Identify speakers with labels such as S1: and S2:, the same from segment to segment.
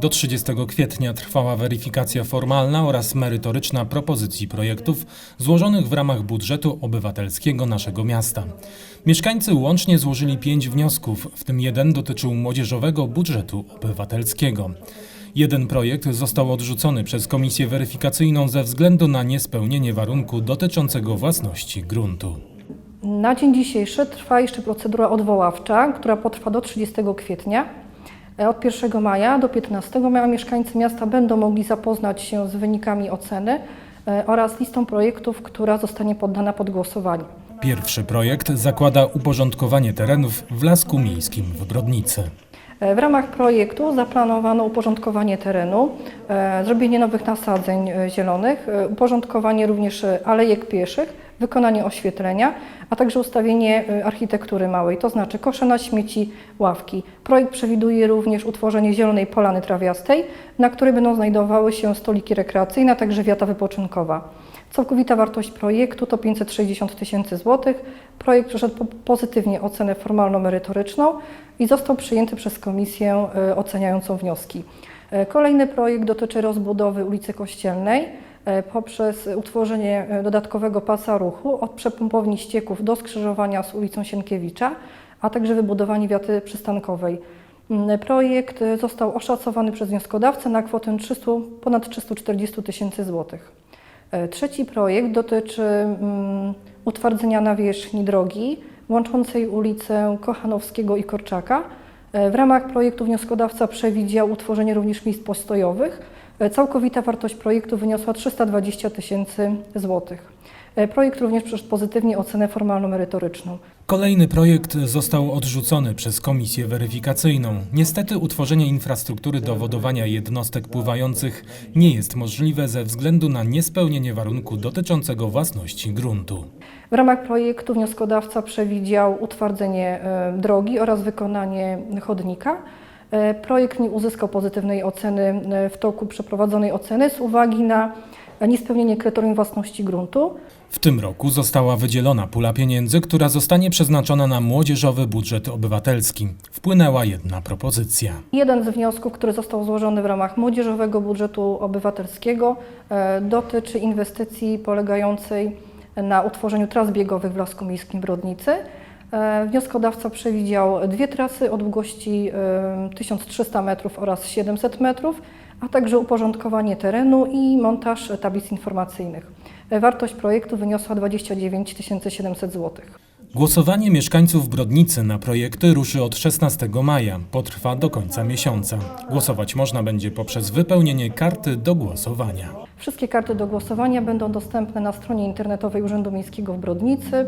S1: Do 30 kwietnia trwała weryfikacja formalna oraz merytoryczna propozycji projektów złożonych w ramach budżetu obywatelskiego naszego miasta. Mieszkańcy łącznie złożyli pięć wniosków, w tym jeden dotyczył młodzieżowego budżetu obywatelskiego. Jeden projekt został odrzucony przez komisję weryfikacyjną ze względu na niespełnienie warunku dotyczącego własności gruntu.
S2: Na dzień dzisiejszy trwa jeszcze procedura odwoławcza, która potrwa do 30 kwietnia. E, Od 1 maja do 15 maja mieszkańcy miasta będą mogli zapoznać się z wynikami oceny e, oraz listą projektów, która zostanie poddana pod głosowanie.
S1: Pierwszy projekt zakłada uporządkowanie terenów w Lasku Miejskim w Brodnicy.
S2: E, W ramach projektu zaplanowano uporządkowanie terenu, zrobienie nowych nasadzeń zielonych, uporządkowanie również alejek pieszych, wykonanie oświetlenia, a także ustawienie e, architektury małej, to znaczy kosze na śmieci, ławki. Projekt przewiduje również utworzenie zielonej polany trawiastej, na której będą znajdowały się stoliki rekreacyjne, a także wiata wypoczynkowa. Całkowita wartość projektu to 560 tysięcy złotych. Projekt przeszedł po- pozytywnie ocenę formalno-merytoryczną i został przyjęty przez komisję e, oceniającą wnioski. E, Kolejny projekt dotyczy rozbudowy ulicy Kościelnej poprzez utworzenie e, dodatkowego pasa ruchu od przepompowni ścieków do skrzyżowania z ulicą Sienkiewicza, a także wybudowanie wiaty przystankowej. Mm, Projekt e, został oszacowany przez wnioskodawcę na kwotę 300, ponad 340 tysięcy złotych. E, Trzeci projekt dotyczy mm, utwardzenia nawierzchni drogi łączącej ulicę Kochanowskiego i Korczaka. E, W ramach projektu wnioskodawca przewidział utworzenie również miejsc postojowych. E, Całkowita wartość projektu wyniosła 320 tysięcy złotych. E, Projekt również przeszedł pozytywnie ocenę formalno-merytoryczną.
S1: Kolejny projekt został odrzucony przez komisję weryfikacyjną. Niestety utworzenie infrastruktury do wodowania jednostek pływających nie jest możliwe ze względu na niespełnienie warunku dotyczącego własności gruntu.
S2: W ramach projektu wnioskodawca przewidział utwardzenie e, drogi oraz wykonanie chodnika. E, Projekt nie uzyskał pozytywnej oceny e, w toku przeprowadzonej oceny z uwagi na niespełnienie kryterium własności gruntu.
S1: W tym roku została wydzielona pula pieniędzy, która zostanie przeznaczona na młodzieżowy budżet obywatelski. Wpłynęła jedna propozycja.
S2: Jeden z wniosków, który został złożony w ramach Młodzieżowego Budżetu Obywatelskiego, e, dotyczy inwestycji polegającej na utworzeniu tras biegowych w Lasku Miejskim w Brodnicy. E, Wnioskodawca przewidział dwie trasy o długości e, 1300 metrów oraz 700 metrów, a także uporządkowanie terenu i montaż tablic informacyjnych. E, Wartość projektu wyniosła 29 700 złotych.
S1: Głosowanie mieszkańców Brodnicy na projekty ruszy od 16 maja. Potrwa do końca miesiąca. Głosować można będzie poprzez wypełnienie karty do głosowania.
S2: Wszystkie karty do głosowania będą dostępne na stronie internetowej Urzędu Miejskiego w Brodnicy e,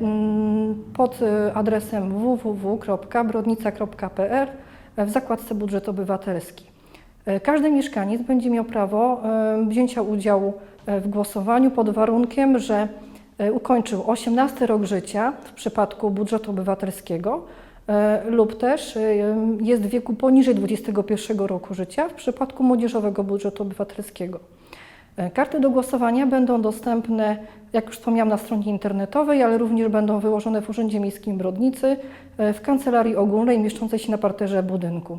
S2: mm, pod e, adresem www.brodnica.pl w zakładce Budżet Obywatelski. E, Każdy mieszkaniec będzie miał prawo e, wzięcia udziału e, w głosowaniu pod warunkiem, że e, ukończył 18 rok życia w przypadku budżetu obywatelskiego e, lub też e, jest w wieku poniżej 21 roku życia w przypadku młodzieżowego budżetu obywatelskiego. E, Karty do głosowania będą dostępne, jak już wspomniałam, na stronie internetowej, ale również będą wyłożone w Urzędzie Miejskim Brodnicy e, w kancelarii ogólnej mieszczącej się na parterze budynku.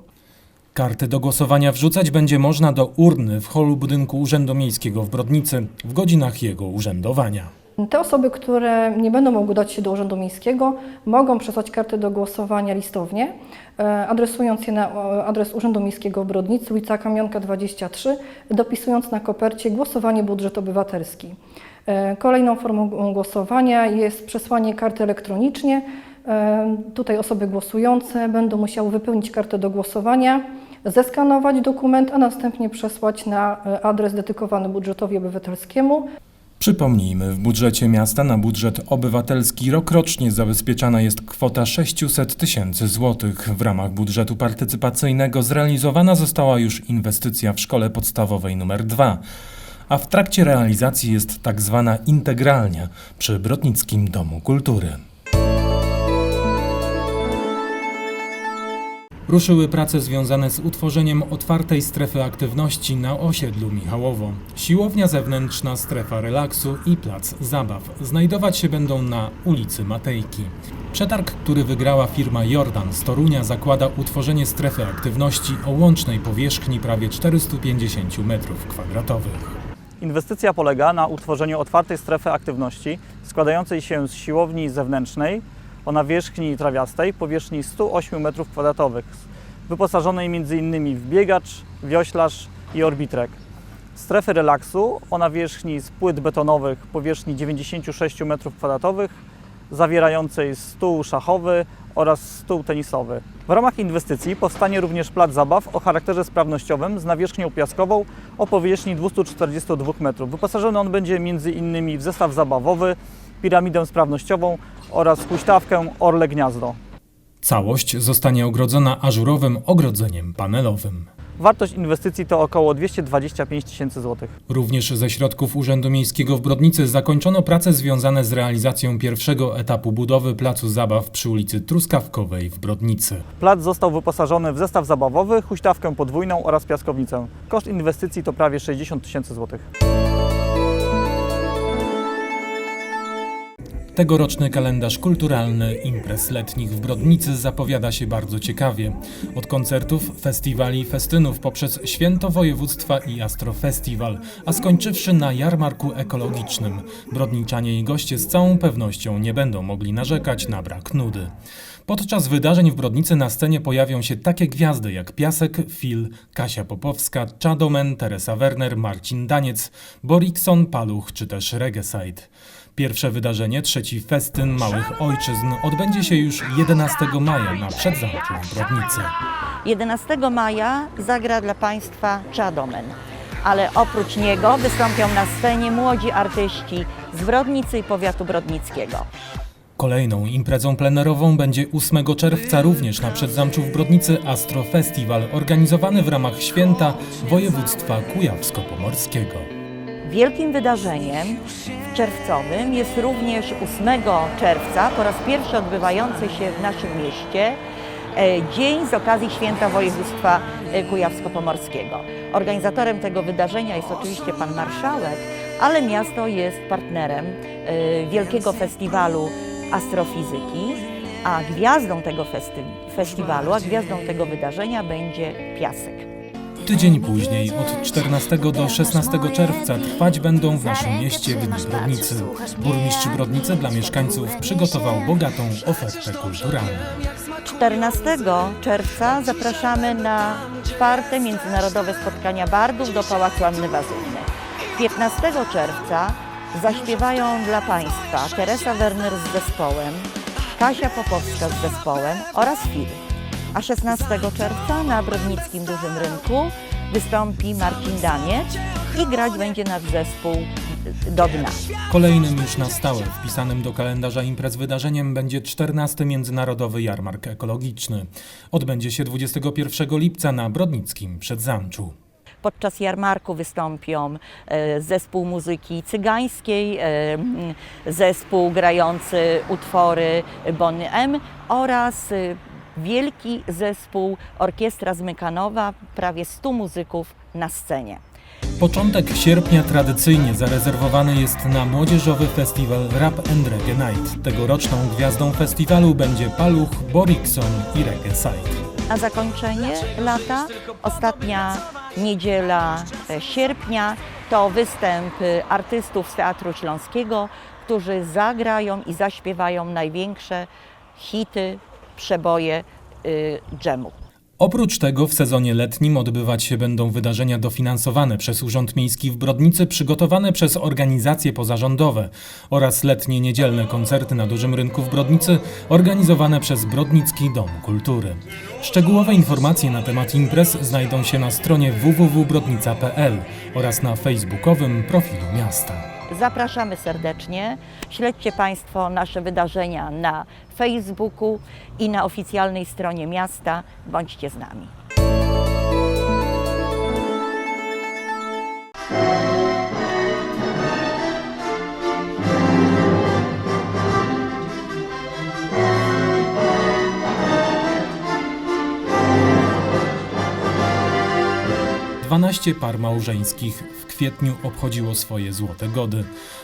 S1: Karty do głosowania wrzucać będzie można do urny w holu budynku Urzędu Miejskiego w Brodnicy w godzinach jego urzędowania.
S2: Te osoby, które nie będą mogły dać się do Urzędu Miejskiego, mogą przesłać karty do głosowania listownie, e, adresując je na adres Urzędu Miejskiego w Brodnicy, ulica Kamionka 23, dopisując na kopercie głosowanie budżet obywatelski. E, Kolejną formą głosowania jest przesłanie karty elektronicznie. E, Tutaj osoby głosujące będą musiały wypełnić kartę do głosowania, zeskanować dokument, a następnie przesłać na adres dedykowany budżetowi obywatelskiemu.
S1: Przypomnijmy, w budżecie miasta na budżet obywatelski rokrocznie zabezpieczana jest kwota 600 tysięcy złotych. W ramach budżetu partycypacyjnego zrealizowana została już inwestycja w szkole podstawowej nr 2, a w trakcie realizacji jest tak zwana integralnia przy Brodnickim Domu Kultury. Ruszyły prace związane z utworzeniem otwartej strefy aktywności na osiedlu Michałowo. Siłownia zewnętrzna, strefa relaksu i plac zabaw znajdować się będą na ulicy Matejki. Przetarg, który wygrała firma Jordan z Torunia zakłada utworzenie strefy aktywności o łącznej powierzchni prawie 450 m2.
S3: Inwestycja polega na utworzeniu otwartej strefy aktywności składającej się z siłowni zewnętrznej o nawierzchni trawiastej powierzchni 108 m2, wyposażonej m.in. w biegacz, wioślarz i orbitrek. Strefy relaksu o nawierzchni z płyt betonowych powierzchni 96 m2, zawierającej stół szachowy oraz stół tenisowy. W ramach inwestycji powstanie również plac zabaw o charakterze sprawnościowym z nawierzchnią piaskową o powierzchni 242 m. Wyposażony on będzie m.in. w zestaw zabawowy, piramidę sprawnościową oraz huśtawkę Orle Gniazdo.
S1: Całość zostanie ogrodzona ażurowym ogrodzeniem panelowym.
S3: Wartość inwestycji to około 225 tysięcy złotych.
S1: Również ze środków Urzędu Miejskiego w Brodnicy zakończono prace związane z realizacją pierwszego etapu budowy placu zabaw przy ulicy Truskawkowej w Brodnicy.
S3: Plac został wyposażony w zestaw zabawowy, huśtawkę podwójną oraz piaskownicę. Koszt inwestycji to prawie 60 tysięcy złotych.
S1: Tegoroczny kalendarz kulturalny imprez letnich w Brodnicy zapowiada się bardzo ciekawie. Od koncertów, festiwali, festynów poprzez Święto Województwa i Astrofestiwal, a skończywszy na jarmarku ekologicznym. Brodniczanie i goście z całą pewnością nie będą mogli narzekać na brak nudy. Podczas wydarzeń w Brodnicy na scenie pojawią się takie gwiazdy jak Piasek, Phil, Kasia Popowska, Chadomen, Teresa Werner, Marcin Daniec, Borikson, Paluch czy też Regeside. Pierwsze wydarzenie, trzeci festyn Małych Ojczyzn odbędzie się już 11 maja na Przedzamczu w Brodnicy.
S4: 11 maja zagra dla Państwa Chadomen, ale oprócz niego wystąpią na scenie młodzi artyści z Brodnicy i powiatu brodnickiego.
S1: Kolejną imprezą plenerową będzie 8 czerwca również na Przedzamczu w Brodnicy Astro Festiwal organizowany w ramach święta województwa kujawsko-pomorskiego.
S4: Wielkim wydarzeniem czerwcowym jest również 8 czerwca, po raz pierwszy odbywający się w naszym mieście, e, dzień z okazji Święta Województwa e, Kujawsko-Pomorskiego. Organizatorem tego wydarzenia jest oczywiście Pan Marszałek, ale miasto jest partnerem e, Wielkiego Festiwalu Astrofizyki, a gwiazdą tego festi- festiwalu, a gwiazdą tego wydarzenia będzie Piasek.
S1: Tydzień później, od 14 do 16 czerwca, trwać będą w naszym mieście Dni Brodnicy. Burmistrz Brodnicy dla mieszkańców przygotował bogatą ofertę kulturalną.
S4: 14 czerwca zapraszamy na czwarte międzynarodowe spotkania bardów do Pałacu Anny Wazówny. 15 czerwca zaśpiewają dla Państwa Teresa Werner z zespołem, Kasia Popowska z zespołem oraz Filip. A 16 czerwca na Brodnickim Dużym Rynku wystąpi Marcin Daniec i grać będzie nasz zespół do dna.
S1: Kolejnym już na stałe wpisanym do kalendarza imprez wydarzeniem będzie 14 Międzynarodowy Jarmark Ekologiczny. Odbędzie się 21 lipca na Brodnickim Przedzamczu.
S4: Podczas jarmarku wystąpią e, zespół muzyki cygańskiej, e, zespół grający utwory Bonny M oraz e, wielki zespół Orkiestra Zmykanowa, prawie 100 muzyków na scenie.
S1: Początek sierpnia tradycyjnie zarezerwowany jest na młodzieżowy festiwal Rap and Reggae Night. Tegoroczną gwiazdą festiwalu będzie Paluch, Borikson i Reggae Side.
S4: Na zakończenie lata, ostatnia niedziela e, sierpnia, to występ e, artystów z Teatru Śląskiego, którzy zagrają i zaśpiewają największe hity, przeboje y, dżemu.
S1: Oprócz tego w sezonie letnim odbywać się będą wydarzenia dofinansowane przez Urząd Miejski w Brodnicy, przygotowane przez organizacje pozarządowe oraz letnie niedzielne koncerty na Dużym Rynku w Brodnicy organizowane przez Brodnicki Dom Kultury. Szczegółowe informacje na temat imprez znajdą się na stronie www.brodnica.pl oraz na facebookowym profilu miasta.
S4: Zapraszamy serdecznie. Śledźcie Państwo nasze wydarzenia na Facebooku i na oficjalnej stronie miasta. Bądźcie z nami.
S1: 12 par małżeńskich w kwietniu obchodziło swoje złote gody.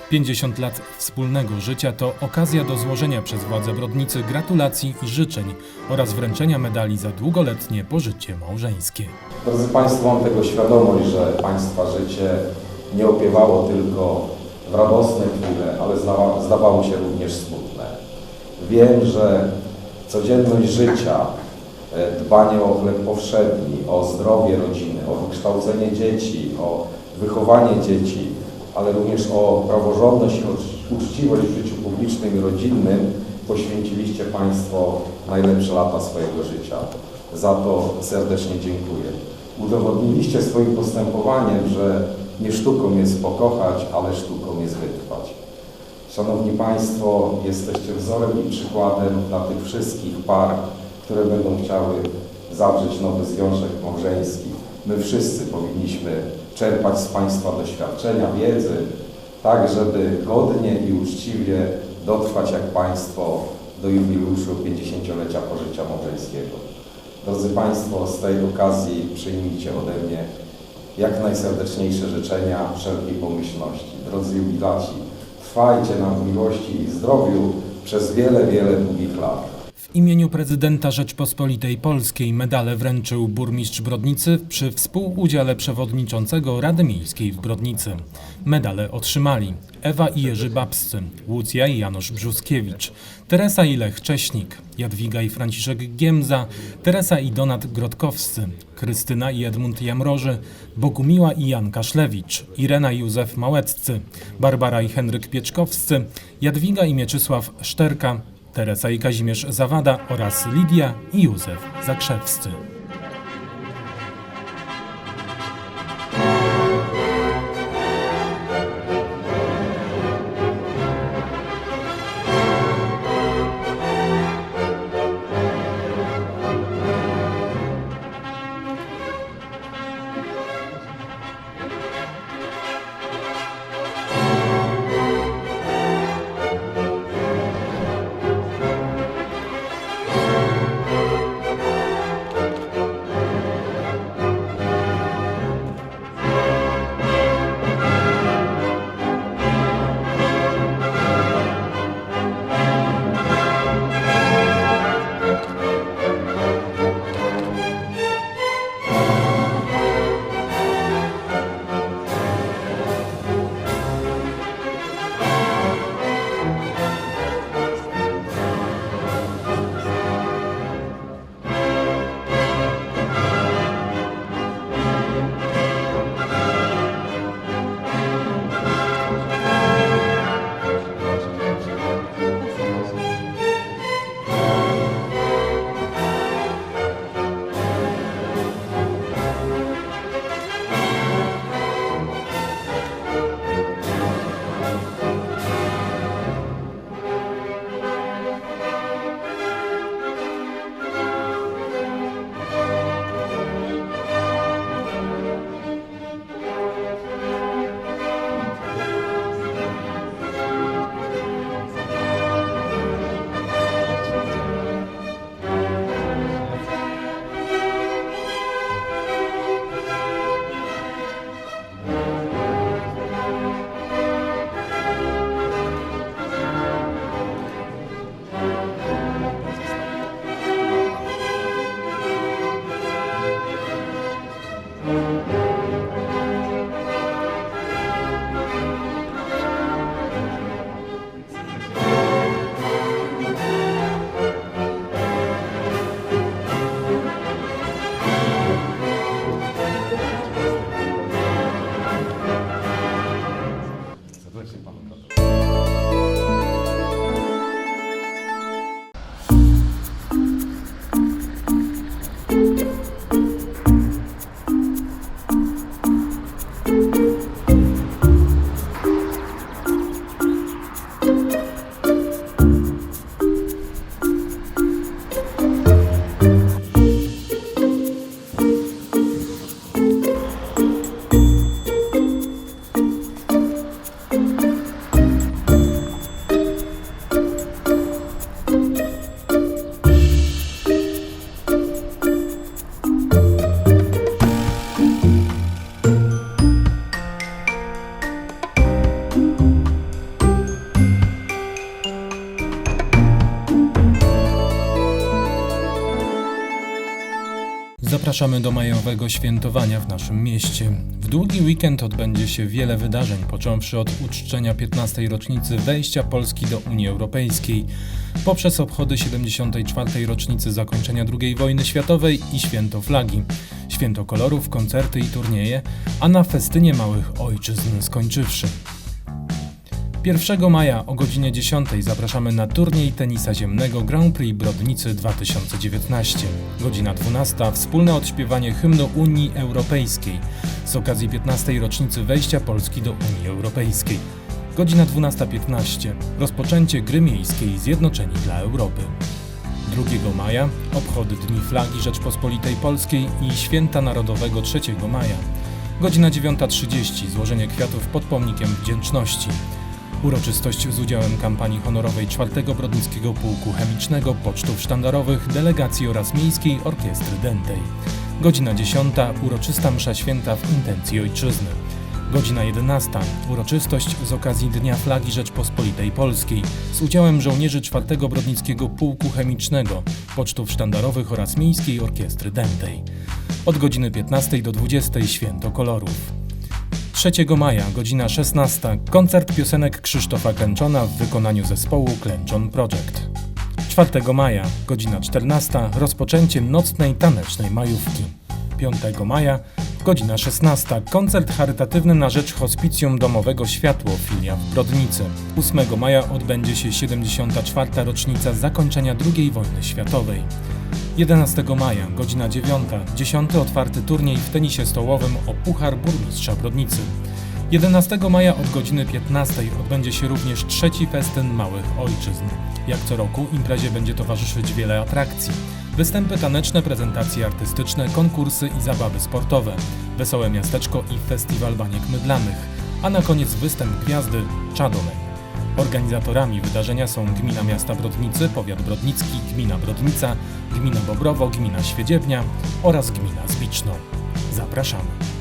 S1: 50 lat wspólnego życia to okazja do złożenia przez władze Brodnicy gratulacji i życzeń oraz wręczenia medali za długoletnie pożycie małżeńskie.
S5: Drodzy Państwo, mam tego świadomość, że Państwa życie nie opiewało tylko w radosne chwile, ale zdawa- zdawało się również smutne. Wiem, że codzienność życia, dbanie o chleb powszedni, o zdrowie rodziny, o wykształcenie dzieci, o wychowanie dzieci, ale również o praworządność i ucz- uczciwość w życiu publicznym i rodzinnym poświęciliście Państwo najlepsze lata swojego życia. Za to serdecznie dziękuję. Udowodniliście swoim postępowaniem, że nie sztuką jest pokochać, ale sztuką jest wytrwać. Szanowni Państwo, jesteście wzorem i przykładem dla tych wszystkich par, które będą chciały zawrzeć nowy związek małżeński. My wszyscy powinniśmy czerpać z Państwa doświadczenia, wiedzy, tak żeby godnie i uczciwie dotrwać jak Państwo do jubileuszu 50-lecia pożycia małżeńskiego. Drodzy Państwo, z tej okazji przyjmijcie ode mnie jak najserdeczniejsze życzenia wszelkiej pomyślności. Drodzy jubilaci, trwajcie nam w miłości i zdrowiu przez wiele, wiele długich lat.
S1: W imieniu prezydenta Rzeczpospolitej Polskiej medale wręczył burmistrz Brodnicy przy współudziale przewodniczącego Rady Miejskiej w Brodnicy. Medale otrzymali Ewa i Jerzy Babscy, Łucja i Janusz Brzuskiewicz, Teresa i Lech Cześnik, Jadwiga i Franciszek Giemza, Teresa i Donat Grodkowscy, Krystyna i Edmund Jamroży, Bogumiła i Jan Kaszlewicz, Irena i Józef Małeccy, Barbara i Henryk Pieczkowscy, Jadwiga i Mieczysław Szterka, Teresa i Kazimierz Zawada oraz Lidia i Józef Zakrzewscy. Zapraszamy do majowego świętowania w naszym mieście. W długi weekend odbędzie się wiele wydarzeń, począwszy od uczczenia 15. rocznicy wejścia Polski do Unii Europejskiej, poprzez obchody 74. rocznicy zakończenia II wojny światowej i święto flagi, święto kolorów, koncerty i turnieje, a na festynie małych ojczyzn skończywszy. 1 maja o godzinie 10 zapraszamy na turniej tenisa ziemnego Grand Prix Brodnicy 2019. Godzina 12 wspólne odśpiewanie hymnu Unii Europejskiej z okazji 15. rocznicy wejścia Polski do Unii Europejskiej. Godzina 12.15 rozpoczęcie gry miejskiej Zjednoczeni dla Europy. 2 maja obchody Dni Flagi Rzeczpospolitej Polskiej i Święta Narodowego 3 maja. Godzina 9.30 złożenie kwiatów pod pomnikiem wdzięczności. Uroczystość z udziałem kampanii honorowej 4 Brodnickiego Pułku Chemicznego, Pocztów Sztandarowych, Delegacji oraz Miejskiej Orkiestry Dętej. Godzina 10. Uroczysta msza święta w intencji ojczyzny. Godzina 11. Uroczystość z okazji Dnia Flagi Rzeczpospolitej Polskiej z udziałem żołnierzy 4 Brodnickiego Pułku Chemicznego, Pocztów Sztandarowych oraz Miejskiej Orkiestry Dętej. Od godziny 15 do 20 Święto Kolorów. 3 maja, godzina 16, koncert piosenek Krzysztofa Klęczona w wykonaniu zespołu Klęczon Project. 4 maja, godzina 14, rozpoczęcie nocnej tanecznej majówki. 5 maja, godzina 16, koncert charytatywny na rzecz Hospicjum Domowego Światło filia w Brodnicy. 8 maja odbędzie się 74. rocznica zakończenia II wojny światowej. 11 maja, godzina 9, 10 otwarty turniej w tenisie stołowym o Puchar Burmistrza Brodnicy. 11 maja od godziny 15 odbędzie się również trzeci festyn Małych Ojczyzn. Jak co roku imprezie będzie towarzyszyć wiele atrakcji. Występy taneczne, prezentacje artystyczne, konkursy i zabawy sportowe, wesołe miasteczko i festiwal baniek mydlanych, a na koniec występ gwiazdy Czadonek. Organizatorami wydarzenia są Gmina Miasta Brodnicy, Powiat Brodnicki, Gmina Brodnica, Gmina Bobrowo, Gmina Świedziebnia oraz Gmina Zbiczno. Zapraszamy.